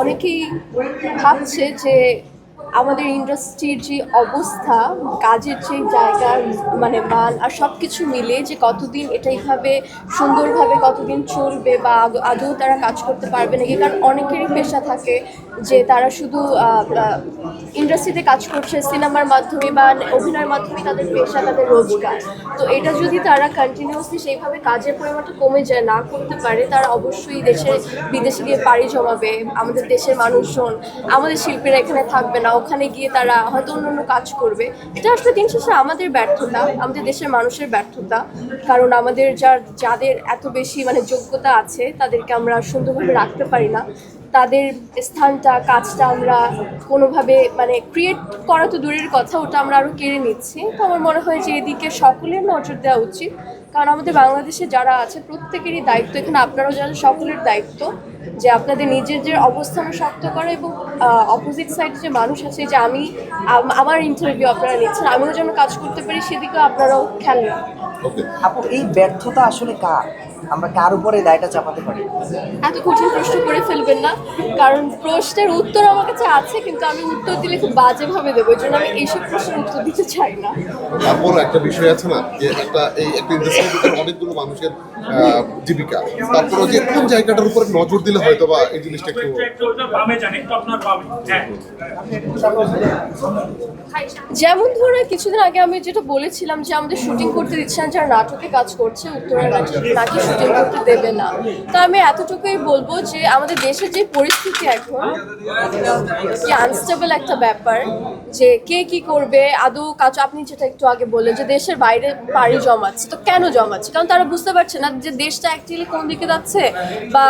অনেকেই ভাবছে যে আমাদের ইন্ডাস্ট্রির যে অবস্থা, কাজের যে জায়গা মানে মান আর সব কিছু মিলে যে কতদিন এটা এইভাবে সুন্দরভাবে কতদিন চলবে বা আদৌ তারা কাজ করতে পারবে নাকি? কারণ অনেকেরই পেশা থাকে যে তারা শুধু ইন্ডাস্ট্রিতে কাজ করছে, সিনেমার মাধ্যমে বা অভিনয়ের মাধ্যমে তাদের পেশা, তাদের রোজগার। তো এটা যদি তারা কন্টিনিউসলি সেইভাবে কাজের পরিমাণটা কমে যায়, না করতে পারে, তারা অবশ্যই দেশে, বিদেশে গিয়ে পাড়ি জমাবে। আমাদের দেশের মানুষজন, আমাদের শিল্পীরা এখানে থাকবে না। ওখানে গিয়ে তারা হয়তো অন্য অন্য কাজ করবে। এটা আসলে দিন শেষে আমাদের ব্যর্থতা, আমাদের দেশের মানুষের ব্যর্থতা। কারণ আমাদের যার, যাদের এত বেশি মানে যোগ্যতা আছে, তাদেরকে আমরা সুন্দরভাবে রাখতে পারি না। তাদের স্থানটা, কাজটা আমরা কোনোভাবে মানে ক্রিয়েট করা তো দূরের কথা, ওটা আমরা আরও কেড়ে নিচ্ছি। তো আমার মনে হয় যে এদিকে সকলের নজর দেওয়া উচিত। কারণ আমাদের বাংলাদেশে যারা আছে, প্রত্যেকেরই দায়িত্ব। এখানে আপনারাও যারা সকলের দায়িত্ব। যে আপনাদের নিজের যে অবস্থান শক্ত করা এবং অপোজিট সাইড যে মানুষ আছে, যে আমি আমার ইন্টারভিউ আপনারা নিচ্ছেন, আমিও যেন কাজ করতে পারি, সেদিকেও আপনারাও খেয়াল রাখুন। আপু, এই ব্যর্থতা আসলে কার? আমরা কার উপরে দায়টা চাপাতে পারি? এত কঠিন প্রশ্ন করে ফেলবেন না কারণ প্রশ্নের উত্তর আমার কাছে আছে কিন্তু আমি উত্তর দিলে খুব বাজেভাবে দেবো এই জন্য আমি এইসব প্রশ্নের উত্তর দিতে চাই না। তারপর একটা বিষয় আছে না যে একটা এই একটা ইন্ডাস্ট্রির ভিতরে অনেকগুলো মানুষের জীবিকা। তারপরে যে কোন জায়গাটার উপরে নজর দিলে হয়তো বা এই জিনিসটা একটু হ্যাঁ যেমন ধরুন কিছুদিন আগে আমি যেটা বলেছিলাম যে আমাদের শুটিং করতে দিচ্ছে না যারা নাটকে কাজ করছে উত্তরা নাকি করতে দেবে না। তো আমি এতটুকুই বলব যে আমাদের দেশের যে পরিস্থিতি এখন, কি আনস্টেবল একটা ব্যাপার, যে কে কি করবে, আদৌ কাজ, আপনি যেটা একটু আগে বললেন যে দেশের বাইরে পাড়ি জমাচ্ছে, তো কেন জমাচ্ছে? কারণ তারা বুঝতে পারছে না যে দেশটা অ্যাকচুয়ালি কোন দিকে যাচ্ছে, বা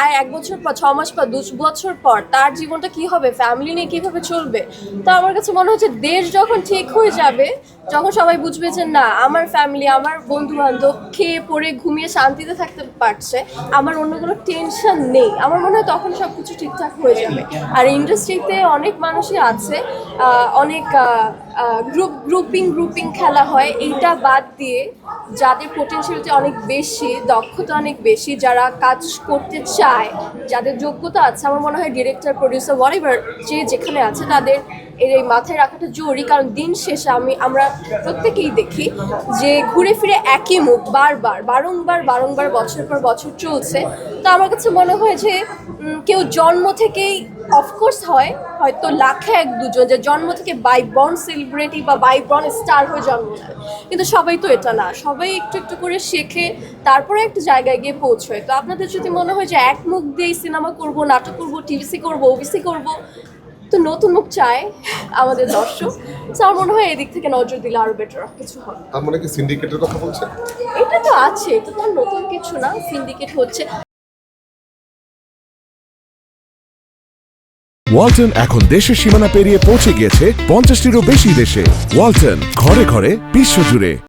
আর এক বছর পর, ছ মাস পর, দু বছর পর তার জীবনটা কি হবে ফ্যামিলি নিয়ে কীভাবে চলবে? তো আমার কাছে মনে হচ্ছে দেশ যখন ঠিক হয়ে যাবে যখন সবাই বুঝবে যে না, আমার ফ্যামিলি আমার বন্ধু বান্ধব খেয়ে পড়ে ঘুমিয়ে শান্তিতে থাকতে পারছে, আমার অন্য কোনো টেনশন নেই। আমার মনে হয় তখন সব কিছু ঠিকঠাক হয়ে যাবে। আর ইন্ডাস্ট্রিতে অনেক মানুষই আছে অনেক গ্রুপ গ্রুপিং গ্রুপিং খেলা হয়। এইটা বাদ দিয়ে যাদের পোটেনশিয়ালিটি অনেক বেশি, দক্ষতা অনেক বেশি, যারা কাজ করতে চায়, যাদের যোগ্যতা আছে, আমার মনে হয় ডিরেক্টর প্রডিউসার ওয়ারেভার যে যেখানে আছে, তাদের এর এই মাথায় রাখাটা জরুরি, কারণ দিন শেষে আমি, আমরা প্রত্যেকেই দেখি যে ঘুরে ফিরে একই মুখ বারবার, বারংবার বারংবার, বছর পর বছর চলছে। তো আমার কাছে মনে হয় যে কেউ জন্ম থেকেই অফকোর্স হয়, হয়তো লাখে এক দুজন যে জন্ম থেকে বাই বর্ন সেলিব্রিটি বা বাই বর্ন স্টার হয়ে জন্ম নেয়। কিন্তু সবাই তো এটা না, সবাই একটু একটু করে শেখে, তারপরে একটা জায়গায় গিয়ে পৌঁছয়। তো আপনাদের যদি মনে হয় যে এক মুখ দিয়েই সিনেমা করব, নাটক করব টিভিসি করব ওবিসি করব তো নতুন মুখ চায় আমাদের দর্শক। তো আমার মনে হয় এদিক থেকে নজর দিলে আরও বেটার কিছু হবে। তার মানে কি সিন্ডিকেটের কথা বলছে? এটা তো আছে এটা তো আর নতুন কিছু না সিন্ডিকেট হচ্ছে। ওয়ালটন এখন দেশের সীমানা পেরিয়ে পৌঁছে গিয়েছে পঞ্চাশটিরও বেশি দেশে। ওয়ালটন ঘরে ঘরে বিশ্বজুড়ে।